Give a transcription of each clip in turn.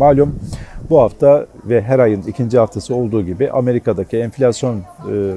Malum bu hafta ve her ayın ikinci haftası olduğu gibi Amerika'daki enflasyon e,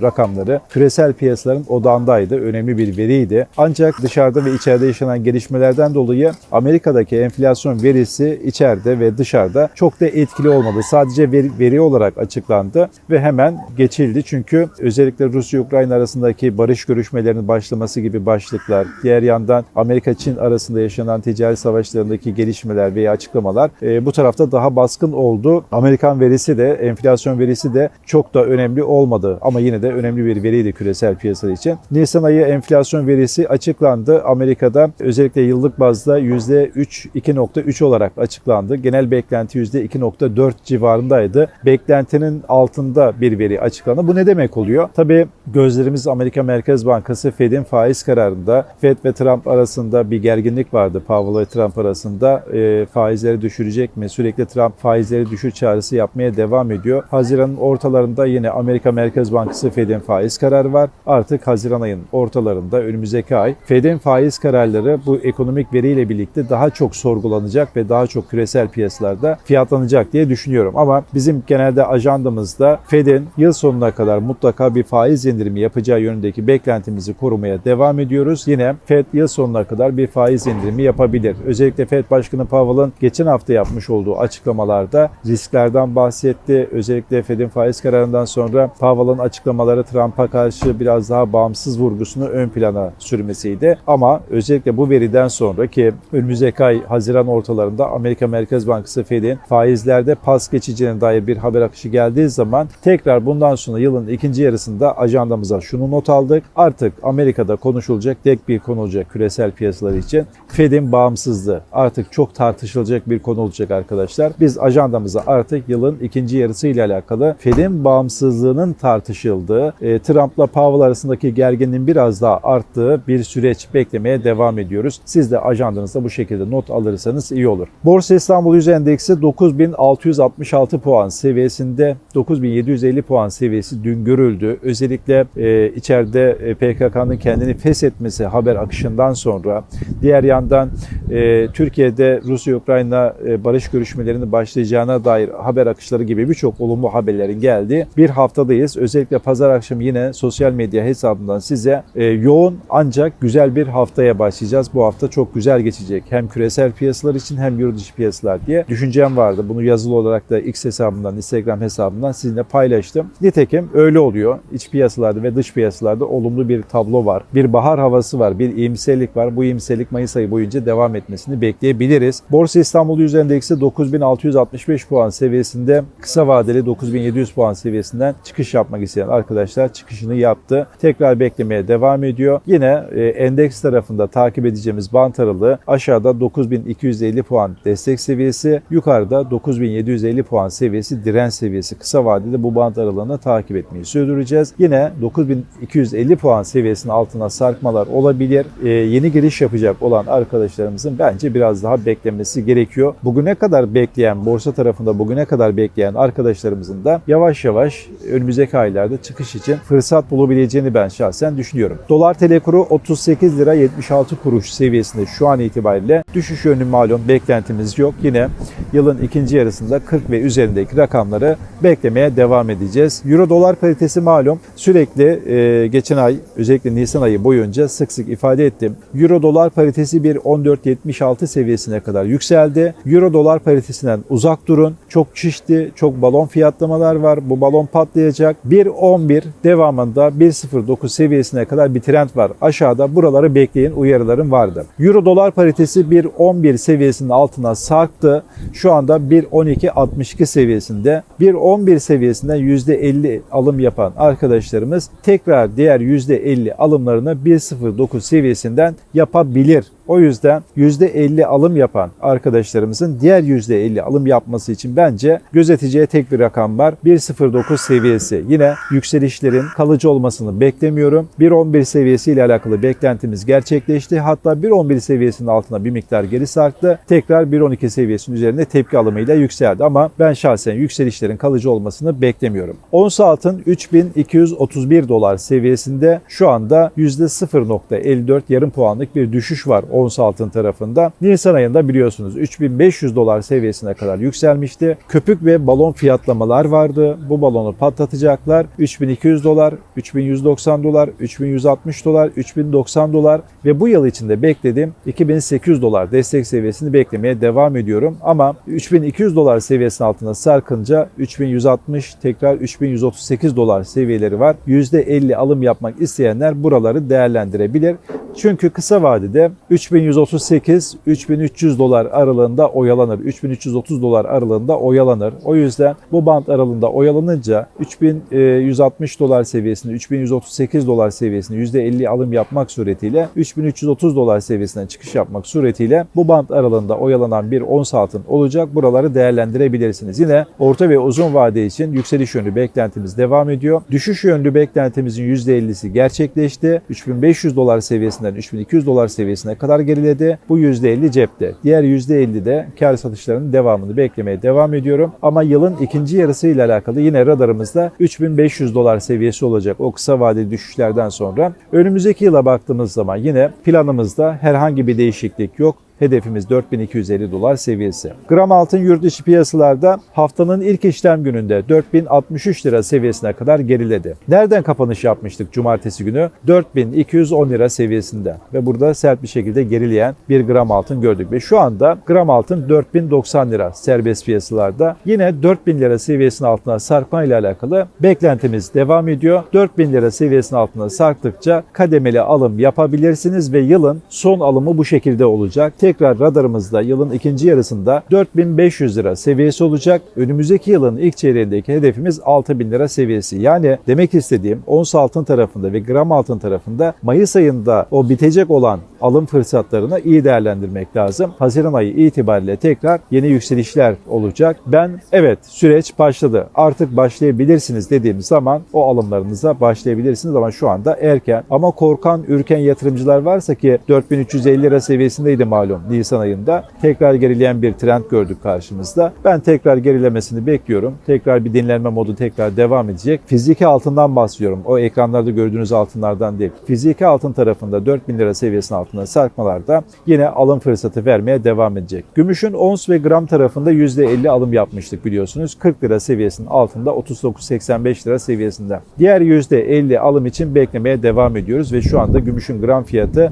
rakamları küresel piyasaların odağındaydı. Önemli bir veriydi. Ancak dışarıda ve içeride yaşanan gelişmelerden dolayı Amerika'daki enflasyon verisi içeride ve dışarıda çok da etkili olmadı. Sadece veri, veri olarak açıklandı ve hemen geçildi. Çünkü özellikle Rusya-Ukrayna arasındaki barış görüşmelerinin başlaması gibi başlıklar, diğer yandan Amerika-Çin arasında yaşanan ticaret savaşlarındaki gelişmeler veya açıklamalar e, bu tarafta daha baskın oldu. Amerikan verisi de, enflasyon verisi de çok da önemli olmadı ama yine de önemli bir veriydi küresel piyasa için. Nisan ayı enflasyon verisi açıklandı. Amerika'da özellikle yıllık bazda %3, 2.3 olarak açıklandı. Genel beklenti %2.4 civarındaydı. Beklentinin altında bir veri açıklandı. Bu ne demek oluyor? Tabii gözlerimiz Amerika Merkez Bankası Fed'in faiz kararında Fed ve Trump arasında bir gerginlik vardı. Powell ve Trump arasında e, faizleri düşürecek mi? Sürekli Trump faizleri düşür çağrısı yapmaya devam ediyor. Haziran'ın ortalarında yine Amerika Merkez Bankası Fed'in faiz kararı var. Artık Haziran ayının ortalarında önümüzdeki ay Fed'in faiz kararları bu ekonomik veriyle birlikte daha çok sorgulanacak ve daha çok küresel piyasalarda fiyatlanacak diye düşünüyorum. Ama bizim genelde ajandamızda Fed'in yıl sonuna kadar mutlaka bir faiz indirimi yapacağı yönündeki beklentimizi korumaya devam ediyoruz. Yine Fed yıl sonuna kadar bir faiz indirimi yapabilir. Özellikle Fed Başkanı Powell'ın geçen hafta yapmış olduğu açıklamalarda risklerden bahsetti. Özellikle Fed'in faiz kararından sonra Powell'ın açıklamaları Trump'a karşı biraz daha bağımsız vurgusunu ön plana sürmesiydi. Ama özellikle bu veriden sonra ki önümüzdeki ay Haziran ortalarında Amerika Merkez Bankası Fed'in faizlerde pas geçeceğine dair bir haber akışı geldiği zaman tekrar bundan sonra yılın ikinci yarısında ajandamıza şunu not aldık. Artık Amerika'da konuşulacak tek bir konu olacak küresel piyasalar için. Fed'in bağımsızlığı artık çok tartışılacak bir konu olacak arkadaşlar. Biz ajandamıza artık yılın ikinci yarısı ile alakalı Fed'in bağımsızlığının tartışıldığı, e, Trump'la Powell arasındaki gerginliğin biraz daha arttığı bir süreç beklemeye devam ediyoruz. Siz de ajandanızda bu şekilde not alırsanız iyi olur. Borsa İstanbul Yüz Endeksi 9666 puan seviyesinde 9750 puan seviyesi dün görüldü. Özellikle e, içeride e, PKK'nın kendini feshetmesi haber akışından sonra diğer yandan e, Türkiye'de Rusya-Ukrayna e, barış görüşmelerinin başlayacağına dair haber akışları gibi birçok olumlu haberlerin geldiği bir haftadayız. Özellikle pazar akşamı yine sosyal medya hesabından size e, yoğun ancak güzel bir haftaya başlayacağız. Bu hafta çok güzel geçecek. Hem küresel piyasalar için hem yurt dışı piyasalar diye düşüncem vardı. Bunu yazılı olarak da X hesabından, Instagram hesabından sizinle paylaştım. Nitekim öyle oluyor. İç piyasalarda ve dış piyasalarda olumlu bir tablo var. Bir bahar havası var, bir iyimserlik var. Bu iyimserlik Mayıs ayı boyunca devam etmesini bekleyebiliriz. Borsa İstanbul Yüz Endeksi 9665 puan seviyesinde kısa vadeli 9700 puan seviyesinden çıkış yapmak isteyen arkadaşlar çıkışını yaptı. Tekrar beklemeye devam ediyor. Yine e, endeks tarafında takip edeceğimiz bant aralığı aşağıda 9250 puan destek seviyesi, yukarıda 9750 puan seviyesi direnç seviyesi. Kısa vadede bu bant aralığını takip etmeyi sürdüreceğiz. Yine 9250 puan seviyesinin altına sarkmalar olabilir. E, yeni giriş yapacak olan arkadaşlarımızın bence biraz daha beklemesi gerekiyor. Bugüne kadar bekleyen, borsa tarafında bugüne kadar bekleyen arkadaşlarımızın da yavaş yavaş önümüzdeki aylarda çıkış için fırsat bulabileceğini ben şahsen düşünüyorum. Dolar TL kuru 38 lira 76 kuruş seviyesinde şu an itibariyle düşüş yönlü malum beklentimiz yok. Yine yılın ikinci yarısında 40 ve üzerindeki rakamları beklemeye devam edeceğiz. Euro dolar paritesi malum sürekli e, geçen ay özellikle Nisan ayı boyunca sık sık ifade ettim. Euro dolar paritesi bir 14.76 seviyesine kadar yükseldi. Euro dolar paritesinden uzak durun. Çok şişti, çok balon fiyatlamalar var. Bu balon patlayacak. 1.11 devamında 1.09 seviyesine kadar bir trend var. Aşağıda buraları bekleyin uyarılarım vardı. Euro dolar paritesi 1.11 seviyesinin altına sarktı. Şu anda 1.12.62 seviyesinde. 1.11 seviyesinden %50 alım yapan arkadaşlarımız tekrar diğer %50 alımlarını 1.09 seviyesinden yapabilir. O yüzden %50 alım yapan arkadaşlarımızın diğer %50 alım yapması için bence gözeteceği tek bir rakam var. 1.09 seviyesi. Yine yükselişlerin kalıcı olmasını beklemiyorum. 1.11 seviyesi ile alakalı beklentimiz gerçekleşti. Hatta 1.11 seviyesinin altına bir miktar geri sarktı. Tekrar 1.12 seviyesinin üzerinde tepki alımıyla yükseldi ama ben şahsen yükselişlerin kalıcı olmasını beklemiyorum. Ons altın 3231 dolar seviyesinde şu anda %0.54 yarım puanlık bir düşüş var ons altın tarafında. Nisan ayında biliyorsunuz 3500 dolar seviyesine kadar yükselmişti. Köpük ve balon fiyatlamalar vardı. Bu balonu patlatacaklar. 3200 dolar, 3190 dolar, 3160 dolar, 3090 dolar ve bu yıl içinde beklediğim 2800 dolar destek seviyesini beklemeye devam ediyorum. Ama 3200 dolar seviyesinin altına sarkınca 3160 tekrar 3138 dolar seviyeleri var. %50 alım yapmak isteyenler buraları değerlendirebilir. Çünkü kısa vadede 3138 3300 dolar aralığında oyalanır. 3330 dolar aralığında oyalanır. O yüzden bu band aralığında oyalanınca 3160 dolar seviyesinde 3138 dolar seviyesinde %50 alım yapmak suretiyle 3330 dolar seviyesinden çıkış yapmak suretiyle bu band aralığında oyalanan bir ons altın olacak. Buraları değerlendirebilirsiniz. Yine orta ve uzun vade için yükseliş yönlü beklentimiz devam ediyor. Düşüş yönlü beklentimizin %50'si gerçekleşti. 3500 dolar seviyesinden 3200 dolar seviyesine kadar geriledi. Bu %50 cepte. Diğer %50 de kar satışlarının devamını beklemeye devam ediyorum. Ama yılın ikinci yarısı ile alakalı yine radarımızda 3500 dolar seviyesi olacak o kısa vadeli düşüşlerden sonra. Önümüzdeki yıla baktığımız zaman yine planımızda herhangi bir değişiklik yok. Hedefimiz 4250 dolar seviyesi. Gram altın yurt dışı piyasalarda haftanın ilk işlem gününde 4063 lira seviyesine kadar geriledi. Nereden kapanış yapmıştık cumartesi günü? 4210 lira seviyesinde ve burada sert bir şekilde gerileyen bir gram altın gördük ve şu anda gram altın 4090 lira serbest piyasalarda. Yine 4000 lira seviyesinin altına sarkma ile alakalı beklentimiz devam ediyor. 4000 lira seviyesinin altına sarktıkça kademeli alım yapabilirsiniz ve yılın son alımı bu şekilde olacak tekrar radarımızda yılın ikinci yarısında 4500 lira seviyesi olacak. Önümüzdeki yılın ilk çeyreğindeki hedefimiz 6000 lira seviyesi. Yani demek istediğim ons altın tarafında ve gram altın tarafında Mayıs ayında o bitecek olan alım fırsatlarını iyi değerlendirmek lazım. Haziran ayı itibariyle tekrar yeni yükselişler olacak. Ben evet süreç başladı. Artık başlayabilirsiniz dediğim zaman o alımlarınıza başlayabilirsiniz ama şu anda erken. Ama korkan, ürken yatırımcılar varsa ki 4350 lira seviyesindeydi malum Nisan ayında. Tekrar gerileyen bir trend gördük karşımızda. Ben tekrar gerilemesini bekliyorum. Tekrar bir dinlenme modu tekrar devam edecek. Fiziki altından bahsediyorum. O ekranlarda gördüğünüz altınlardan değil. Fiziki altın tarafında 4000 lira seviyesinin altında sarkmalarda yine alım fırsatı vermeye devam edecek. Gümüşün ons ve gram tarafında %50 alım yapmıştık biliyorsunuz. 40 lira seviyesinin altında 39.85 lira seviyesinde. Diğer %50 alım için beklemeye devam ediyoruz ve şu anda gümüşün gram fiyatı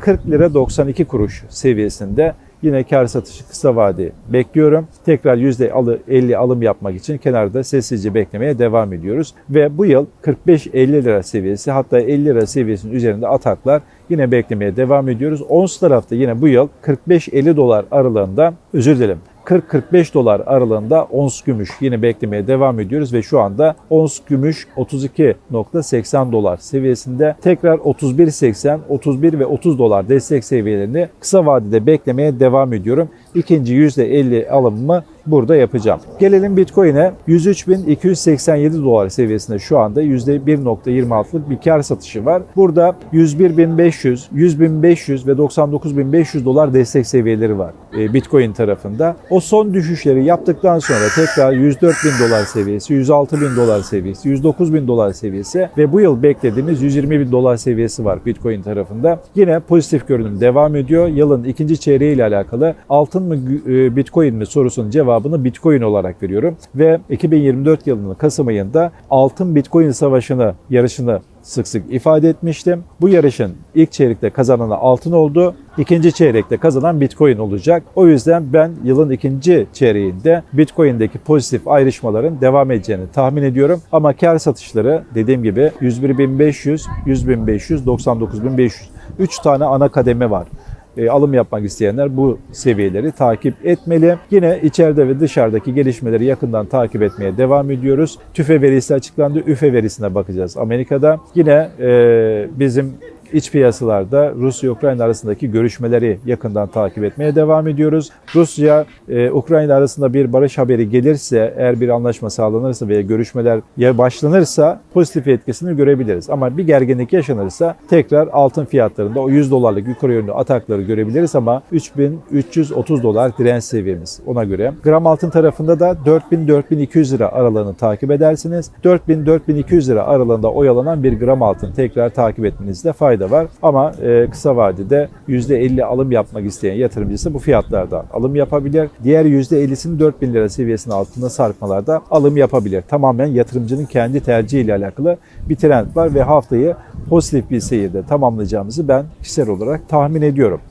40 lira 92 kuruş seviyesinde. Yine kar satışı kısa vade bekliyorum. Tekrar %50 alım yapmak için kenarda sessizce beklemeye devam ediyoruz. Ve bu yıl 45-50 lira seviyesi hatta 50 lira seviyesinin üzerinde ataklar yine beklemeye devam ediyoruz. Ons tarafta yine bu yıl 45-50 dolar aralığında özür dilerim 40-45 dolar aralığında ons gümüş yine beklemeye devam ediyoruz ve şu anda ons gümüş 32.80 dolar seviyesinde tekrar 31.80, 31 ve 30 dolar destek seviyelerini kısa vadede beklemeye devam ediyorum. İkinci %50 alımımı burada yapacağım. Gelelim Bitcoin'e 103.287 dolar seviyesinde şu anda %1.26'lık bir kar satışı var. Burada 101.500, 100.500 ve 99.500 dolar destek seviyeleri var e, Bitcoin tarafında. O son düşüşleri yaptıktan sonra tekrar 104.000 dolar seviyesi, 106.000 dolar seviyesi, 109.000 dolar seviyesi ve bu yıl beklediğimiz 120.000 dolar seviyesi var Bitcoin tarafında. Yine pozitif görünüm devam ediyor. Yılın ikinci çeyreği ile alakalı altın mı e, Bitcoin mi sorusunun cevabını Bitcoin olarak veriyorum. Ve 2024 yılının Kasım ayında altın Bitcoin savaşını, yarışını sık sık ifade etmiştim. Bu yarışın ilk çeyrekte kazananı altın oldu. İkinci çeyrekte kazanan Bitcoin olacak. O yüzden ben yılın ikinci çeyreğinde Bitcoin'deki pozitif ayrışmaların devam edeceğini tahmin ediyorum. Ama kar satışları dediğim gibi 101.500, 100.500, 99.500. 3 tane ana kademe var e, alım yapmak isteyenler bu seviyeleri takip etmeli. Yine içeride ve dışarıdaki gelişmeleri yakından takip etmeye devam ediyoruz. TÜFE verisi açıklandı. ÜFE verisine bakacağız Amerika'da. Yine e, bizim iç piyasalarda Rusya-Ukrayna arasındaki görüşmeleri yakından takip etmeye devam ediyoruz. Rusya-Ukrayna arasında bir barış haberi gelirse, eğer bir anlaşma sağlanırsa veya görüşmeler başlanırsa pozitif etkisini görebiliriz. Ama bir gerginlik yaşanırsa tekrar altın fiyatlarında o 100 dolarlık yukarı yönlü atakları görebiliriz ama 3330 dolar direnç seviyemiz ona göre. Gram altın tarafında da 4000-4200 lira aralığını takip edersiniz. 4000-4200 lira aralığında oyalanan bir gram altın tekrar takip etmenizde fayda fayda var. Ama e, kısa vadede %50 alım yapmak isteyen yatırımcısı bu fiyatlardan alım yapabilir. Diğer %50'sini 4000 lira seviyesinin altında sarkmalarda alım yapabilir. Tamamen yatırımcının kendi tercihiyle alakalı bir trend var ve haftayı pozitif bir seyirde tamamlayacağımızı ben kişisel olarak tahmin ediyorum.